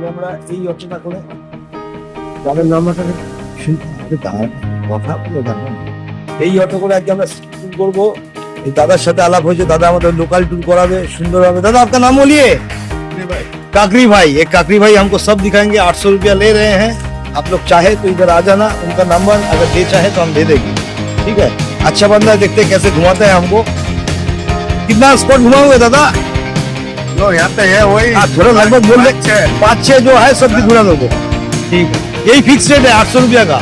যে আমরা এই অর্চনা করে গ্রামের নামটাকে তার কথা বলে দেখো এই অটো করে আজকে আমরা ট্যুর করব এই দাদার সাথে আলাপ হয়েছে দাদা আমাদের লোকাল ট্যুর করাবে সুন্দরভাবে দাদা আপনার নাম বলিয়ে काकरी भाई ये काकरी भाई हमको सब दिखाएंगे आठ सौ रुपया ले रहे हैं आप लोग चाहे तो इधर आ जाना उनका नंबर अगर दे चाहे तो हम दे देंगे ठीक है अच्छा बंदा है देखते कैसे घुमाता है हमको कितना स्पॉट घुमाओगे दादा जो यहाँ पे है वही आप थोड़ा लगभग बोल पाँच छः। रहे पाँच छह जो है सब भी घुरा दोगे ठीक है यही फिक्स रेट है आठ सौ रुपया का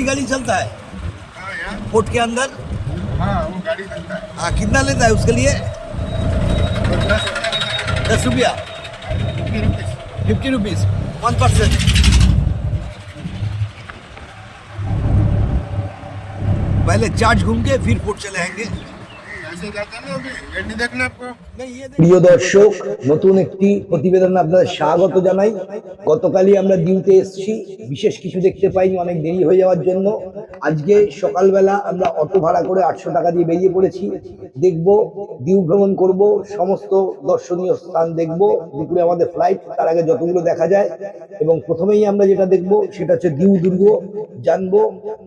अंदर गाड़ी चलता है? कोर्ट के अंदर? हाँ वो गाड़ी चलता है। हाँ कितना लेता है उसके लिए? दस। दस रुपया? फिफ्टी रुपीज़ वन परसेंट पहले चार्ज घूम के फिर कोर्ट चले आएँगे। প্রিয় দর্শক নতুন একটি প্রতিবেদন আপনাদের স্বাগত জানাই। গতকালই আমরা ডিউতে এসেছি। বিশেষ কিছু দেখতে পাইনি অনেক দেরি হয়ে যাওয়ার জন্য। আজকে সকালবেলা আমরা অটো ভাড়া করে আটশো টাকা দিয়ে বেরিয়ে পড়েছি। দেখব ডিউ ভ্রমণ করব সমস্ত দর্শনীয় স্থান দেখব দুপুরে আমাদের ফ্লাইট তার আগে যতগুলো দেখা যায়। এবং প্রথমেই আমরা যেটা দেখব সেটা হচ্ছে ডিউ দুর্গ। জানব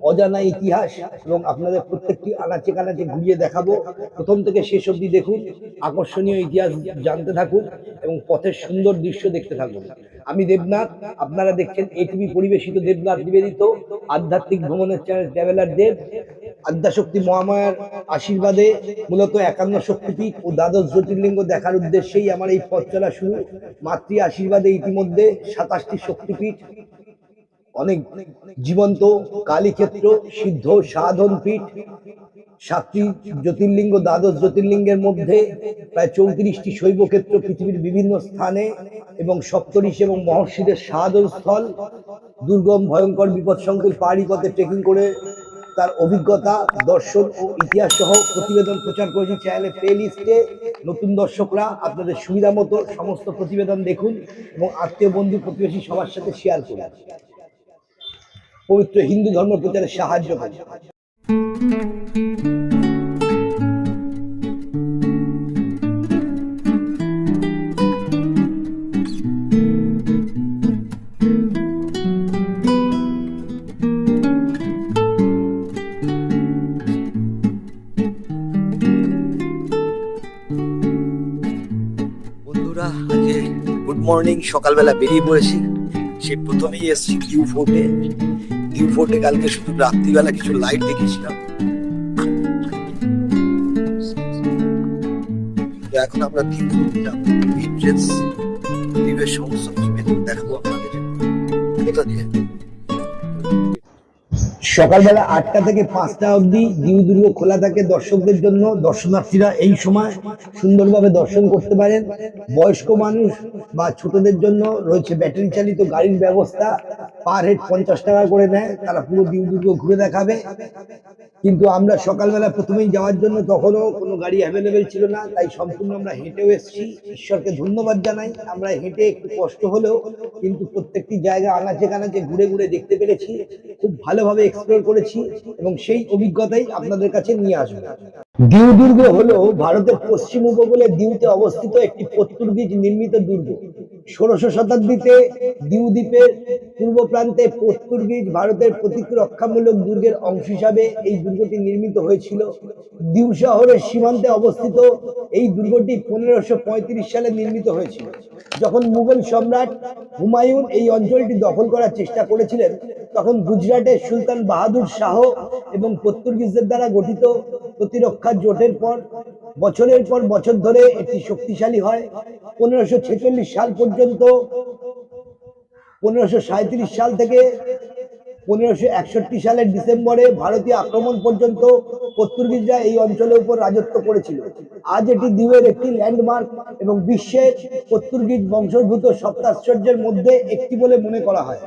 অজানা ইতিহাস এবং আপনাদের প্রত্যেকটি আনাচে কানাচে ঘুরিয়ে দেখাবো। প্রথম থেকে শেষ অবধি দেখুন, আকর্ষণীয় ইতিহাস জানতে থাকুন এবং পথের সুন্দর দৃশ্য দেখতে থাকুন। আমি দেবনাথ, আপনারা দেখছেন এটিভি পরিবেশিত দেবনাথ নিবেদিত, আধ্যাত্মিক ভ্রমণের চ্যানেল ট্রাভেলার দেব। আদ্যাশক্তি মহামায়ার আশীর্বাদে মূলত একান্ন শক্তিপীঠ ও দ্বাদশ জ্যোতির্লিঙ্গ দেখার উদ্দেশ্যেই আমার এই পথ চলা শুরু। মাতৃ আশীর্বাদে ইতিমধ্যে সাতাশটি শক্তিপীঠ, অনেক জীবন্ত কালীক্ষেত্র, সিদ্ধ সাধন পীঠ সাতটি জ্যোতির্লিঙ্গ, দ্বাদশ জ্যোতির্লিঙ্গের মধ্যে প্রায় চৌত্রিশটি শৈবক্ষেত্র পৃথিবীর বিভিন্ন স্থানে এবং সপ্তঋষি এবং মহর্ষিদের সাধন স্থল। দুর্গম, ভয়ঙ্কর, বিপদসংকুল পাহাড়ি পথে ট্রেকিং করে তার অভিজ্ঞতা, দর্শন ও ইতিহাস সহ প্রতিবেদন প্রচার করেছি চ্যানেলে প্লে লিস্টে নতুন দর্শকরা আপনাদের সুবিধা মতো সমস্ত প্রতিবেদন দেখুন এবং আত্মীয়, বন্ধু, প্রতিবেশী সবার সাথে শেয়ার করুন। পবিত্র হিন্দু ধর্ম প্রচারে সাহায্য করে মর্নিং সকালবেলা বেরিয়ে পড়েছি। সে প্রথমেই এসছি কিউ ফোর্টে কিউ ফোর্টে কালকে শুধু রাত্রিবেলা কিছু লাইট দেখেছিলাম এখন আমরা ডিউ ফোর্টে যাব সমস্ত দেখাবো আপনাদের। কোথা দিয়ে? সকালবেলা আটটা থেকে পাঁচটা অবধি দিউ দুর্গ খোলা থাকে দর্শকদের জন্য। দর্শনার্থীরা এই সময় সুন্দরভাবে দর্শন করতে পারেন। বয়স্ক মানুষ বা ছোটদের জন্য রয়েছে ব্যাটারি চালিত গাড়ির ব্যবস্থা। পার হেড পঞ্চাশ টাকা করে নেয়, তারা পুরো দিউ দুর্গ ঘুরে দেখাবে। কিন্তু আমরা সকালবেলা প্রথমেই যাওয়ার জন্য তখনও কোনো গাড়ি অ্যাভেলেবেল ছিল না, তাই সম্পূর্ণ আমরা হেঁটেও এসেছি। ঈশ্বরকে ধন্যবাদ জানাই। আমরা হেঁটে একটু কষ্ট হলেও কিন্তু প্রত্যেকটি জায়গা আনাচে কানাচে ঘুরে ঘুরে দেখতে পেরেছি। খুব ভালোভাবে এক্সপ্লোর করেছি এবং সেই অভিজ্ঞতাই আপনাদের কাছে নিয়ে আসব। দিউ দুর্গ হলো ভারতের পশ্চিম উপকূলে দিউতে অবস্থিত একটি পর্তুগিজ নির্মিত দুর্গ। ষোড়শ শতাব্দীতে দিউ দ্বীপের পূর্ব প্রান্তে পর্তুগিজ ভারতের প্রতিরক্ষামূলক দুর্গের অংশ হিসাবে এই দুর্গটি নির্মিত হয়েছিল। দিউ শহরের সীমান্তে অবস্থিত এই দুর্গটি পনেরোশো সালে নির্মিত হয়েছিল। যখন মুঘল সম্রাট হুমায়ুন এই অঞ্চলটি দখল করার চেষ্টা করেছিলেন, তখন গুজরাটের সুলতান বাহাদুর শাহ এবং পর্তুগিজদের দ্বারা গঠিত প্রতিরক্ষা জোটের পর বছরের পর বছর ধরে এটি শক্তিশালী হয়। পনেরোশো সাল পর্যন্ত, পনেরোশো সাল থেকে পনেরোশো একষট্টি সালের ডিসেম্বরে ভারতীয় আক্রমণ পর্যন্ত পর্তুগিজরা এই অঞ্চলের উপর রাজত্ব করেছিল। আজ এটি দ্বীপের একটি ল্যান্ডমার্ক এবং বিশ্বের পর্তুগিজ বংশোদ্ভূত সপ্তাশ্চর্যের মধ্যে একটি বলে মনে করা হয়।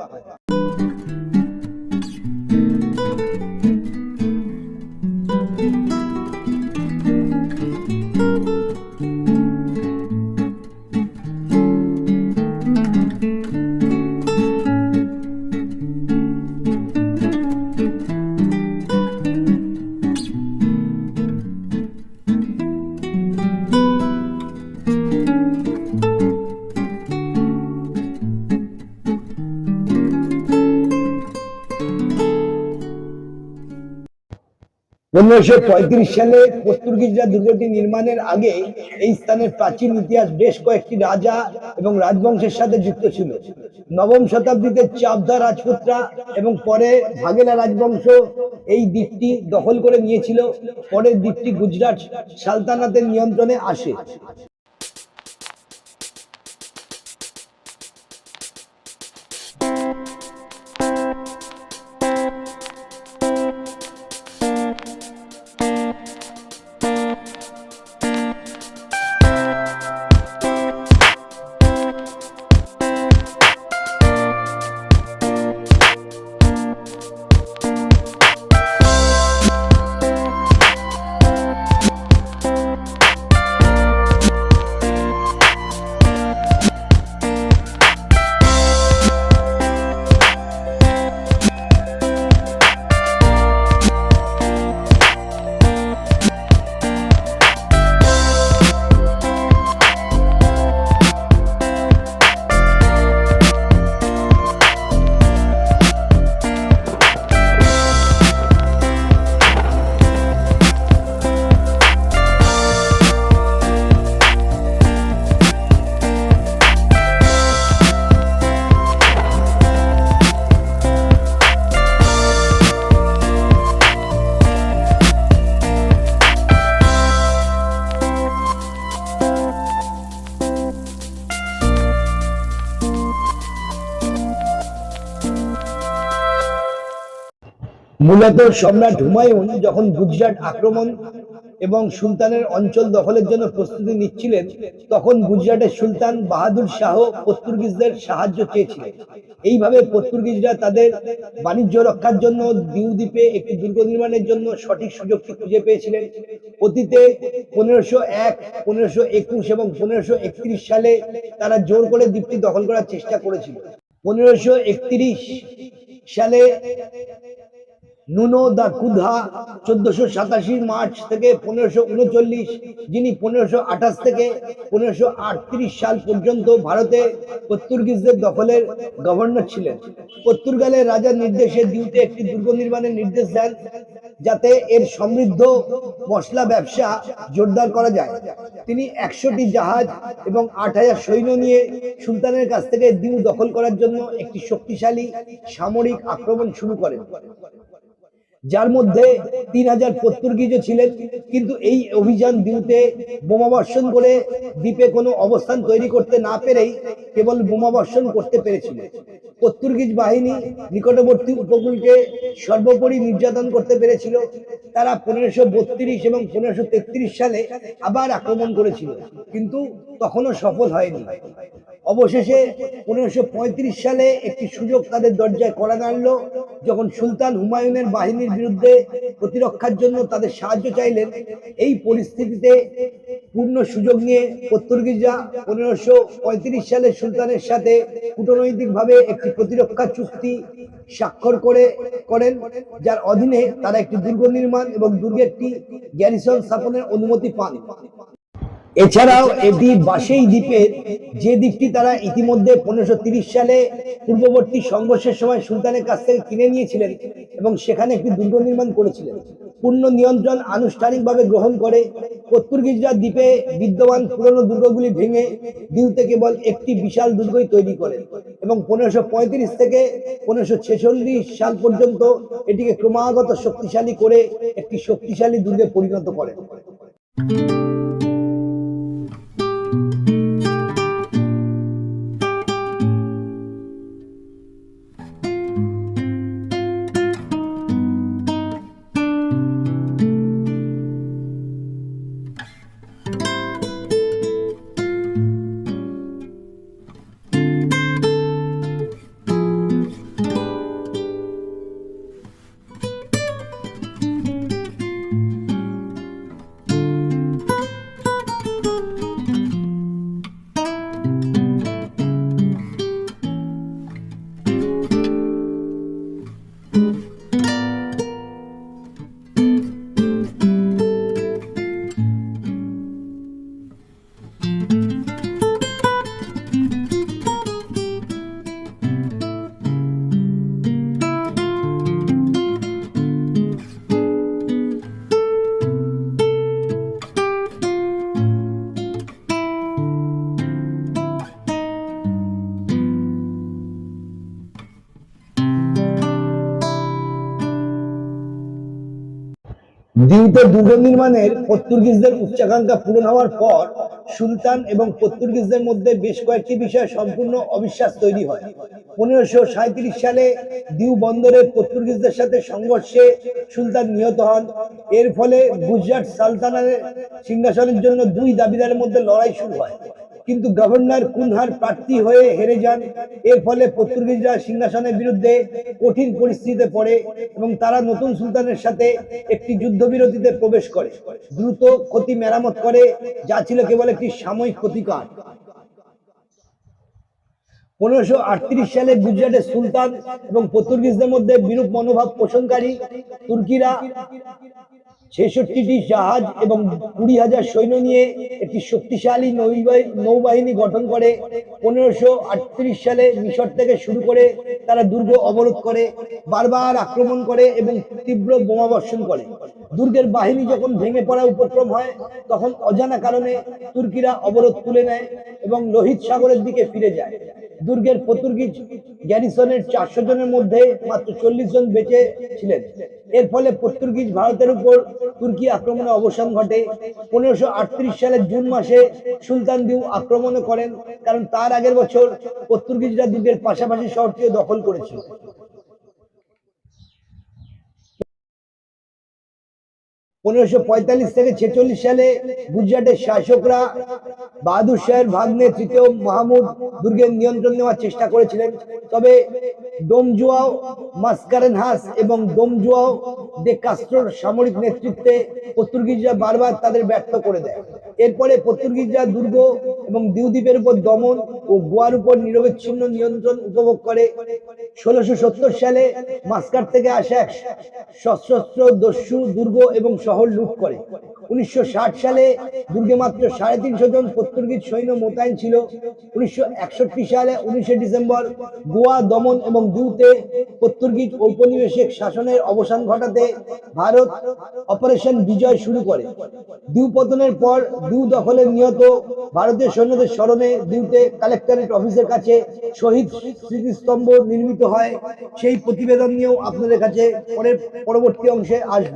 পনেরোশো পঁয়ত্রিশ সালে পর্তুগিজরা দুর্গটি নির্মাণের আগে এই স্থানের প্রাচীন ইতিহাস বেশ কয়েকটি রাজা এবং রাজবংশের সাথে যুক্ত ছিল। নবম শতাব্দীতে চাবদা রাজপুতরা এবং পরে ভাগেলা রাজবংশ এই দ্বীপটি দখল করে নিয়েছিল। পরে দ্বীপটি গুজরাট সালতানাতের নিয়ন্ত্রণে আসে। মূলত সম্রাট হুমায়ুন যখন গুজরাট আক্রমণ এবং সুলতানের অঞ্চল দখলের জন্য প্রস্তুতি নিচ্ছিলেন, তখন গুজরাটের সুলতান বাহাদুর শাহ পর্তুগিজদের সাহায্য চেয়েছিলেন। এইভাবে পর্তুগিজরা তাদের বাণিজ্য রক্ষার জন্য দিউ দ্বীপে একটি দুর্গ নির্মাণের জন্য সঠিক সুযোগটি খুঁজে পেয়েছিলেন। অতীতে পনেরোশো এক, পনেরোশো একুশ এবং পনেরোশো একত্রিশ সালে তারা জোর করে দ্বীপটি দখল করার চেষ্টা করেছিল। পনেরোশো একত্রিশ সালে নুনো দা কুধা, চোদ্দশো সাতাশি মার্চ থেকে পনেরোশো উনচল্লিশ, যিনি পনেরোশো আঠাশ থেকে পনেরোশো আটত্রিশ সাল পর্যন্ত ভারতে পর্তুগিজদের দখলের গভর্নর ছিলেন। পর্তুগালের রাজার নির্দেশে দিউতে একটি দুর্গ নির্মাণের নির্দেশ দেন, যাতে এর সমৃদ্ধ মশলা ব্যবসা জোরদার করা যায়। তিনি একশোটি জাহাজ এবং আট হাজার সৈন্য নিয়ে সুলতানের কাছ থেকে দিউ দখল করার জন্য একটি শক্তিশালী সামরিক আক্রমণ শুরু করেন। যার মধ্যে তিন হাজার পর্তুগিজও ছিলেন, কিন্তু এই অভিযান দ্বীপে বোমাবর্ষণ করে দ্বীপে কোনো অবস্থান তৈরি করতে না পেরেই কেবল বোমাবর্ষণ করতে পেরেছিল। পর্তুগিজ বাহিনী নিকটবর্তী উপকূলকে সর্বোপরি নির্যাতন করতে পেরেছিল। তারা পনেরোশো বত্রিশ এবং পনেরোশো সালে আবার আক্রমণ করেছিল, কিন্তু তখনও সফল হয়নি। অবশেষে পনেরোশো সালে একটি সুযোগ তাদের দরজায় করা নাড়লো যখন সুলতান হুমায়ুনের বাহিনীর বিরুদ্ধে প্রতিরক্ষার জন্য তাদের সাহায্য চাইলেন। এই পরিস্থিতিতে পূর্ণ সুযোগ নিয়ে পর্তুগিজরা পনেরোশো সালে সুলতানের সাথে কূটনৈতিকভাবে একটি প্রতিরক্ষা চুক্তি স্বাক্ষর করে, করেন, যার অধীনে তারা একটি দুর্গ নির্মাণ এবং দুর্গের একটি গ্যারিসন স্থাপনের অনুমতি পান। এছাড়াও এটি বাসেই দ্বীপের যে দ্বীপটি তারা ইতিমধ্যে পনেরোশো সালে পূর্ববর্তী সংঘর্ষের সময় সুলতানের কাছ থেকে কিনে নিয়েছিলেন এবং সেখানে একটি দুর্গ নির্মাণ করেছিলেন। পূর্ণ নিয়ন্ত্রণ আনুষ্ঠানিকভাবে গ্রহণ করে পর্তুগিজরা দ্বীপে বিদ্যমান পুরনো দুর্গগুলি ভেঙে দ্বীপতে কেবল একটি বিশাল দুর্গই তৈরি করেন এবং পনেরোশো থেকে পনেরোশো সাল পর্যন্ত এটিকে ক্রমাগত শক্তিশালী করে একটি শক্তিশালী দুর্গে পরিণত করেন। Thank you. দিউতে দুর্গ নির্মাণের পর্তুগিজদের উচ্চাকাঙ্ক্ষা পূরণ হওয়ার পর সুলতান এবং পর্তুগিজদের মধ্যে বেশ কয়েকটি বিষয়ে সম্পূর্ণ অবিশ্বাস তৈরি হয়। পনেরোশো সাঁত্রিশ সালে দিউ বন্দরে পর্তুগিজদের সাথে সংঘর্ষে সুলতান নিহত হন। এর ফলে গুজরাট সালতানের সিংহাসনের জন্য দুই দাবিদারের মধ্যে লড়াই শুরু হয়। কিন্তু গভর্নর কুনহার প্রার্থী হয়ে হেরে যান। এর ফলে পর্তুগিজরা সিংহাসনের বিরুদ্ধে কঠিন পরিস্থিতিতে পড়ে এবং তারা নতুন সুলতানের সাথে একটি যুদ্ধবিরতিতে প্রবেশ করে। দ্রুত ক্ষতি মেরামত করে, যা ছিল কেবল একটি সাময়িক ক্ষতিকার। পনেরোশো সালে গুজরাটের সুলতান এবং পর্তুগিজদের মধ্যে বিরূপ মনোভাব পোষণকারী তুর্কিরা ছেষট্টিটি জাহাজ এবং কুড়ি হাজার সৈন্য নিয়ে একটি শক্তিশালী নৌবাহি- নৌবাহিনী গঠন করে, পনেরোশো আটত্রিশ সালে মিশর থেকে শুরু করে তারা দুর্গ অবরোধ করে, বারবার আক্রমণ করে এবং তীব্র বোমাবর্ষণ করে। দুর্গের বাহিনী যখন ভেঙে পড়া উপক্রম হয়, তখন অজানা কারণে তুর্কিরা অবরোধ তুলে নেয় এবং লোহিত সাগরের দিকে ফিরে যায়। দুর্গের পর্তুগিজ গ্যারিসনের চারশো জনের মধ্যে মাত্র চল্লিশ জন বেঁচে ছিলেন। এর ফলে পর্তুগিজ ভারতের উপর তুর্কি আক্রমণে অবসান ঘটে। পনেরোশো সালের জুন মাসে সুলতান দিউ আক্রমণও করেন, কারণ তার আগের বছর পর্তুগিজরা দ্বীপের পাশাপাশি শহরটিও দখল করেছিল। গুজরাটের শাসকরা ডোমজুয়াও সামরিক নেতৃত্বে পর্তুগিজরা বারবার তাদের ব্যর্থ করে দেয়। এরপরে পর্তুগিজরা দুর্গ এবং দিউদ্বীপের উপর দমন ও গোয়ার উপর নিরবিচ্ছিন্ন নিয়ন্ত্রণ উপভোগ করে। ষোলোশো সালে মাস্কার থেকে আসা সশস্ত্র দস্যু দুর্গ এবং শহর লুট করে। উনিশশো ষাট সালে দুর্গে মাত্র সাড়ে তিনশো জন পর্তুগিজ সৈন্য মোতায়েন ছিল। উনিশশো একষট্টি সালে উনিশে ডিসেম্বর গোয়া, দমন এবং দিউতে পর্তুগিজ ঔপনিবেশিক শাসনের অবসান ঘটাতে ভারত অপারেশন বিজয় শুরু করে। দিউ পতনের পর দিউ দখলে নিহত ভারতীয় সৈন্যদের স্মরণে দিউতে কালেক্টরেট অফিসের কাছে শহীদ স্মৃতিস্তম্ভ নির্মিত হয়। সেই প্রতিবেদন নিয়েও আপনাদের কাছে পরের পরবর্তী অংশে আসব।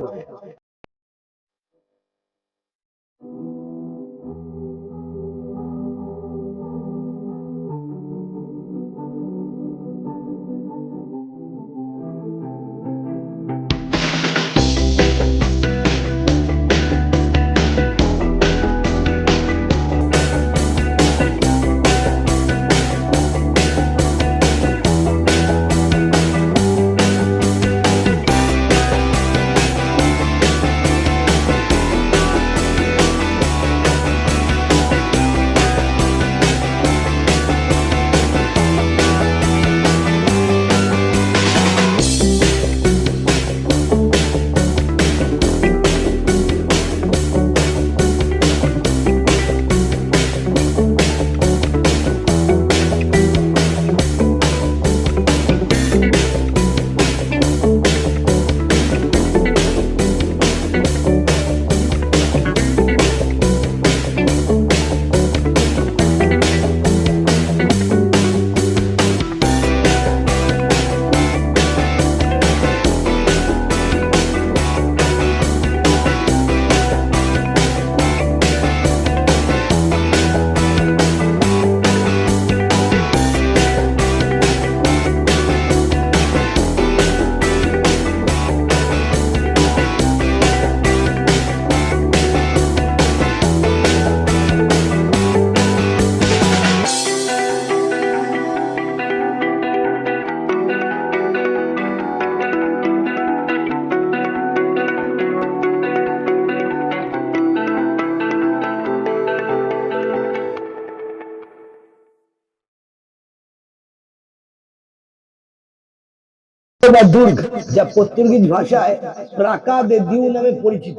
বা দুর্গ, যা পর্তুগিজ ভাষায় প্রাকা দে দিউ নামে পরিচিত।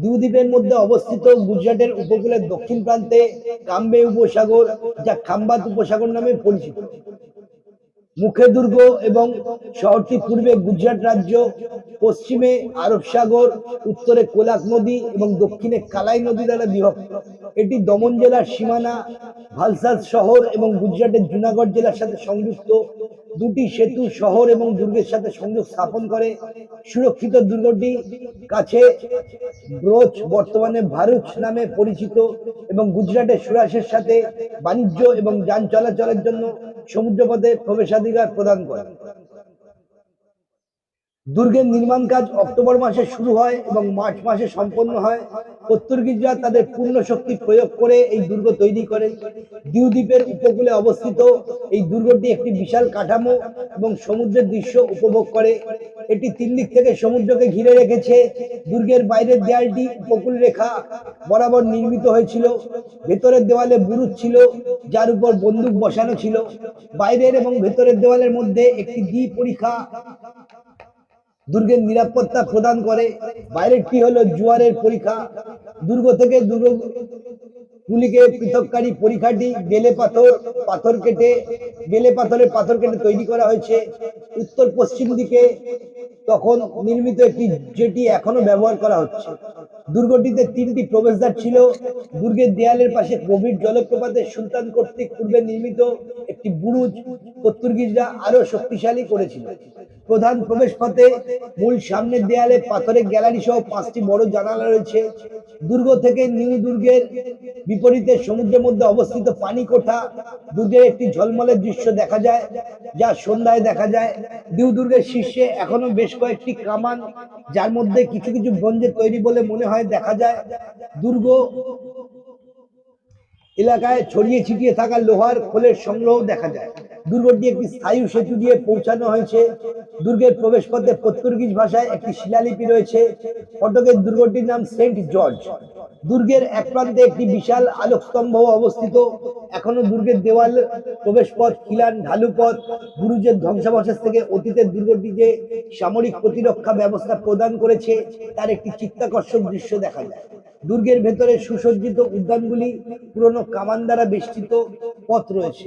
দিউ দ্বীপের মধ্যে অবস্থিত গুজরাটের উপকূলের দক্ষিণ প্রান্তে কাম্বে উপসাগর, যা খাম্বাত উপসাগর নামে পরিচিত। মুখে দুর্গ এবং শহরটি পূর্বে গুজরাট রাজ্য, পশ্চিমে আরব সাগর, উত্তরে কোলাক নদী এবং দক্ষিণে কালাই নদী দ্বারা বিভক্ত। এটি দমন জেলার সীমানা ভালসাদ শহর এবং গুজরাটের জুনাগড় জেলার সাথে সংযুক্ত। দুটি সেতু শহর এবং দুর্গের সাথে সংযোগ স্থাপন করে সুরক্ষিত দুর্গটি কাছে ব্রোচ, বর্তমানে ভারুচ নামে পরিচিত এবং গুজরাটের সুরাসের সাথে বাণিজ্য এবং যান চলাচলের জন্য সমুদ্রপথে প্রবেশাধিকার প্রদান করে। দুর্গের নির্মাণ কাজ অক্টোবর মাসে শুরু হয় এবং মার্চ মাসে সম্পন্ন হয়। পর্তুগিজরা তাদের পূর্ণ শক্তি প্রয়োগ করে এই দুর্গ তৈরি দিউ দ্বীপের উপকূলে অবস্থিত এই দুর্গটি একটি বিশাল কাঠামো এবং সমুদ্রের দৃশ্য উপভোগ করে। এটি তিন দিক থেকে সমুদ্রকে ঘিরে রেখেছে। দুর্গের বাইরের দেয়ালটি উপকূল রেখা বরাবর নির্মিত হয়েছিল। ভেতরের দেওয়ালে বুরুজ ছিল, যার উপর বন্দুক বসানো ছিল। বাইরের এবং ভেতরের দেওয়ালের মধ্যে একটি দ্বি পরীক্ষা দুর্গের নিরাপত্তা প্রদান করে। বাইরেরটি হলো? জুয়ারের পরীক্ষা। দুর্গ থেকে দুর্গ গুলিকে পৃথককারী পরীক্ষাটি বেলে পাথর পাথর কেটে, বেলে পাথরের পাথর কেটে তৈরি করা হয়েছে। উত্তর পশ্চিম দিকে তখন নির্মিত একটি যেটি এখনও ব্যবহার করা হচ্ছে। দুর্গটিতে তিনটি প্রবেশদ্বার ছিল। দুর্গের দেয়ালের পাশে গভীর জলপ্রপাতের সুলতান কর্তৃক পূর্বে নির্মিত একটি বুরুজ পর্তুগিজরা আরও শক্তিশালী করেছিল। প্রধান প্রবেশ পথে মূল সামনের দেয়ালে পাথরের গ্যালারি সহ পাঁচটি বড় জানালা রয়েছে। দুর্গ থেকে নিউ দুর্গের বিপরীতে সমুদ্রের মধ্যে অবস্থিত পানি কোঠা। দুর্গের একটি ঝলমলের দৃশ্য দেখা যায়, যা সন্ধ্যায় দেখা যায়। দিউ দুর্গের শীর্ষে এখনও বেশ কয়েকটি কামান, যার মধ্যে কিছু কিছু ব্রোঞ্জের তৈরি বলে মনে হয় দেখা যায়। দুর্গ এলাকায় ছড়িয়ে ছিটিয়ে থাকা লোহার খোলের সংগ্রহ দেখা যায়। দুর্গটি একটি স্থায়ী সেতু দিয়ে পৌঁছানো হয়েছে। দুর্গের প্রবেশপথে পর্তুগিজ ভাষায় একটি শিলালিপি রয়েছে। ফটকের দুর্গটির নাম সেন্ট জর্জ। দুর্গের এক প্রান্তে একটি বিশাল আলোকস্তম্ভ অবস্থিত। এখনও দুর্গের দেওয়াল, প্রবেশপথ, খিলান, ঢালুপথ, বুরুজের ধ্বংসাবশেষ থেকে অতীতের দুর্গটি যে সামরিক প্রতিরক্ষা ব্যবস্থা প্রদান করেছে, তার একটি চিত্তাকর্ষক দৃশ্য দেখা যায়। দুর্গের ভেতরে সুসজ্জিত উদ্যানগুলি পুরনো কামান দ্বারা বেষ্টিত পথ রয়েছে।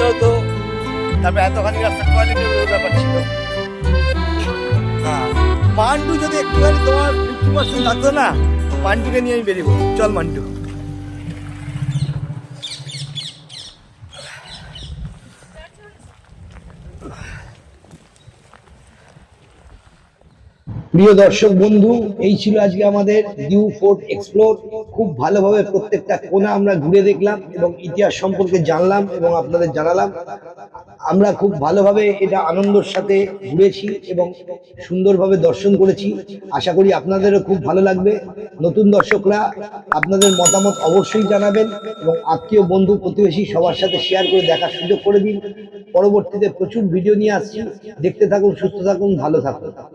বসতে হতো। তারপরে এতখানি রাস্তা টয়লেটের ব্যাপার ছিল? হ্যাঁ। মান্টু যদি একটুখানি তোমার ফিফটি পার্সেন্ট লাগতো না মান্ডুকে নিয়ে আমি বেরিয়ে। চল মান্টু। প্রিয় দর্শক বন্ধু, এই ছিল আজকে আমাদের নিউ ফোর্ট এক্সপ্লোর খুব ভালোভাবে প্রত্যেকটা কোণা আমরা ঘুরে দেখলাম এবং ইতিহাস সম্পর্কে জানলাম এবং আপনাদের জানালাম। আমরা খুব ভালোভাবে এটা আনন্দের সাথে ঘুরেছি এবং সুন্দরভাবে দর্শন করেছি। আশা করি আপনাদেরও খুব ভালো লাগবে। নতুন দর্শকরা আপনাদের মতামত অবশ্যই জানাবেন এবং আত্মীয় বন্ধু প্রতিবেশী সবার সাথে শেয়ার করে দেখার সুযোগ করে দিন। পরবর্তীতে প্রচুর ভিডিও নিয়ে আসছি। দেখতে থাকুন, সুস্থ থাকুন, ভালো থাকুন।